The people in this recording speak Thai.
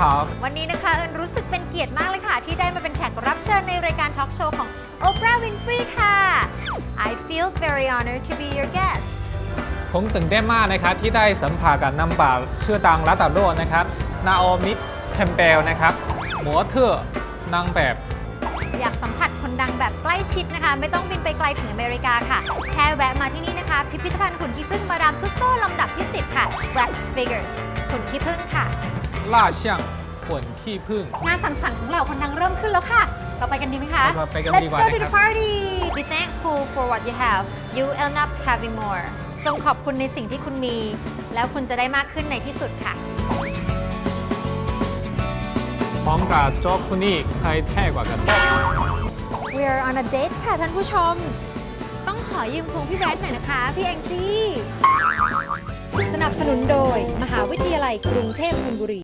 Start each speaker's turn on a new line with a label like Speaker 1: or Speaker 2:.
Speaker 1: 好
Speaker 2: วันนี้นะคะเอิญรู้สึกเป็นเกียรติมากเลยค่ะ ที่ได้มาเป็นแขกรับเชิญในรายการทอล์กโชว์ของ Oprah Winfrey ค่ะ I feel very honored to be your guest
Speaker 1: ผมตื่นเต้นมากนะครับ ที่ได้สัมผัสกับนางแบบชื่อดังระดับโลกนะครับ นาโอมิแคมเปลนะครับหมัวเทอร์นางแบบ
Speaker 2: อยากสัมผัสคนดังแบบใกล้ชิดนะคะ ไม่ต้องบินไปไกลถึงอเมริกาค่ะ แค่แวะมาที่นี่นะคะ พิพิธภัณฑ์หุ่นขี้ผึ้งมาดามทุสโซลำดับที่ 10 ค่ะ Wax Figures หุ่นขี้ผึ้งค่ะ
Speaker 1: ล่าเชียงขนขี้ผึ้ง
Speaker 2: งานสังสรรค์ของเราคนดังเริ่มขึ้นแล้วค่ะ เราไปกันดีไหมคะ
Speaker 1: เราไปกัน
Speaker 2: Let's
Speaker 1: ดีกว่า
Speaker 2: go
Speaker 1: นะ
Speaker 2: to
Speaker 1: ครั
Speaker 2: the
Speaker 1: บ
Speaker 2: party Be thankful for what you have you end up having more จงขอบคุณในสิ่งที่คุณมี แล้วคุณจะได้มากขึ้นในที่สุดค่ะ
Speaker 1: พร้อมกับโจ๊กคนนี้ใครแท้กว่ากัน
Speaker 2: We are on a date ค่ะท่านผู้ชม ต้องขอยืมพุงพี่แบรดหน่อยนะคะ พี่แองจี้ สนับสนุนโดย มหาวิทยาลัยกรุงเทพธนบุรี